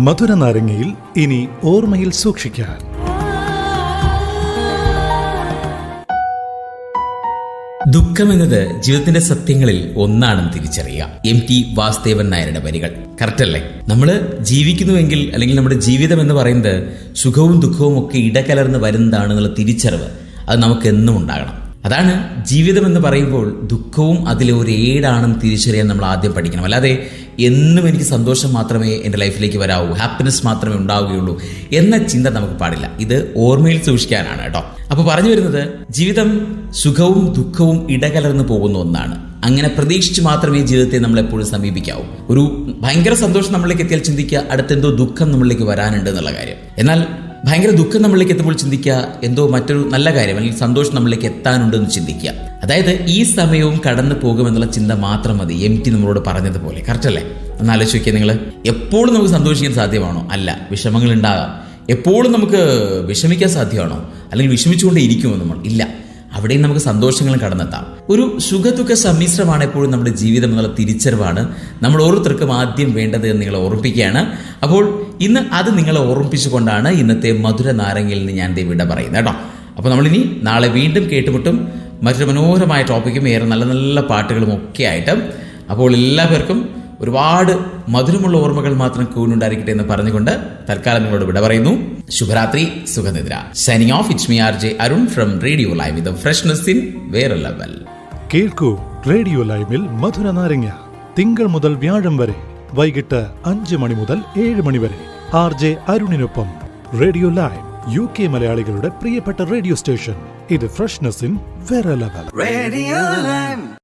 മധുര നാരങ്ങയിൽ ഇനി ഓർമ്മയിൽ സൂക്ഷിക്കാൻ. ദുഃഖം എന്നത് ജീവിതത്തിന്റെ സത്യങ്ങളിൽ ഒന്നാണെന്ന് തിരിച്ചറിയാം. എം ടി വാസുദേവൻ നായരുടെ വരികൾ. കറക്റ്റ് അല്ലേ? നമ്മൾ ജീവിക്കുന്നുവെങ്കിൽ അല്ലെങ്കിൽ നമ്മുടെ ജീവിതം എന്ന് പറയുന്നത് സുഖവും ദുഃഖവും ഒക്കെ ഇടകലർന്ന് വരുന്നതാണെന്നുള്ള തിരിച്ചറിവ് അത് നമുക്ക് എന്നും ഉണ്ടാകണം. അതാണ് ജീവിതം എന്ന് പറയുമ്പോൾ ദുഃഖവും അതിലെ ഒരു ഏടാണെന്ന് തിരിച്ചറിയാൻ നമ്മൾ ആദ്യം പഠിക്കണം. അല്ലാതെ എന്നും എനിക്ക് സന്തോഷം മാത്രമേ എന്റെ ലൈഫിലേക്ക് വരാവൂ ഹാപ്പിനെസ് മാത്രമേ ഉണ്ടാവുകയുള്ളൂ എന്ന ചിന്ത നമുക്ക് പാടില്ല. ഇത് ഓർമ്മയിൽ സൂക്ഷിക്കാനാണ് കേട്ടോ. അപ്പോൾ പറഞ്ഞു വരുന്നത് ജീവിതം സുഖവും ദുഃഖവും ഇടകലർന്നു പോകുന്ന ഒന്നാണ്. അങ്ങനെ പ്രതീക്ഷിച്ച് മാത്രമേ ജീവിതത്തെ നമ്മൾ എപ്പോഴും സമീപിക്കാവൂ. ഒരു ഭയങ്കര സന്തോഷം നമ്മളിലേക്ക് എത്തിയാൽ ചിന്തിക്കുക അടുത്തെന്തോ ദുഃഖം നമ്മളിലേക്ക് വരാനുണ്ട് എന്നുള്ള കാര്യം. എന്നാൽ ഭയങ്കര ദുഃഖം നമ്മളിലേക്ക് എത്തുമ്പോൾ ചിന്തിക്കുക എന്തോ മറ്റൊരു നല്ല കാര്യം അല്ലെങ്കിൽ സന്തോഷം നമ്മളിലേക്ക് എത്താനുണ്ടെന്ന് ചിന്തിക്കുക. അതായത് ഈ സമയവും കടന്നു പോകുമെന്നുള്ള ചിന്ത മാത്രം മതി. എം ടി നമ്മളോട് പറഞ്ഞതുപോലെ. കറക്റ്റ് അല്ലേ? ഒന്ന് ആലോചിച്ച് നോക്കിയാൽ നിങ്ങൾ എപ്പോഴും നമുക്ക് സന്തോഷിക്കാൻ സാധ്യമാണോ? അല്ല. വിഷമങ്ങൾ ഉണ്ടാകാം എപ്പോഴും നമുക്ക് വിഷമിക്കാൻ സാധ്യമാണോ? അല്ലെങ്കിൽ വിഷമിച്ചുകൊണ്ടേ ഇരിക്കുമോ നമ്മൾ? ഇല്ല. അവിടെയും നമുക്ക് സന്തോഷങ്ങളും കടന്നെത്താം. ഒരു സുഖദുഃഖ സമ്മിശ്രമാണ് എപ്പോഴും നമ്മുടെ ജീവിതം എന്നുള്ള തിരിച്ചറിവാണ് നമ്മൾ ഓരോരുത്തർക്കും ആദ്യം വേണ്ടത് എന്ന് നിങ്ങളെ ഓർമ്മിപ്പിക്കുകയാണ്. അപ്പോൾ ഇന്ന് അത് നിങ്ങളെ ഓർമ്മിപ്പിച്ചുകൊണ്ടാണ് ഇന്നത്തെ മധുര നാരങ്ങയിൽ നിന്ന് ഞാൻ വിട പറയുന്നത് കേട്ടോ. അപ്പോൾ നമ്മളിനി നാളെ വീണ്ടും കേട്ടുമുട്ടും മറ്റൊരു മനോഹരമായ ടോപ്പിക്കും ഏറെ നല്ല നല്ല പാട്ടുകളും ഒക്കെ ആയിട്ട്. അപ്പോൾ എല്ലാവർക്കും ഒരുപാട് മധുരമുള്ള ഓർമ്മകൾ മാത്രം കൂനുണ്ടായിരിക്കട്ടെ എന്ന് പറഞ്ഞുകൊണ്ട് തൽക്കാലം നിങ്ങളോട് വിട പറയുന്നു. ശുഭരാത്രി സുഖനിദ്ര. Signing off it's me R J Arun from radio live with freshness in വേറെ ലെവൽ കേൾക്കൂ റേഡിയോ ലൈവിൽ മധുര നാരങ്ങ. തിങ്കൾ മുതൽ വ്യാഴം വരെ. വൈകിട്ട് അഞ്ച് മണി മുതൽ ഏഴ് മണി വരെ. ആർ ജെ അരുണിനൊപ്പം റേഡിയോ ലൈവ് യു കെ മലയാളികളുടെ പ്രിയപ്പെട്ട റേഡിയോ സ്റ്റേഷൻ ഇത് ഫ്രഷ്നസ് ഇൻ വേറെ ലെവൽ റേഡിയോ Lime.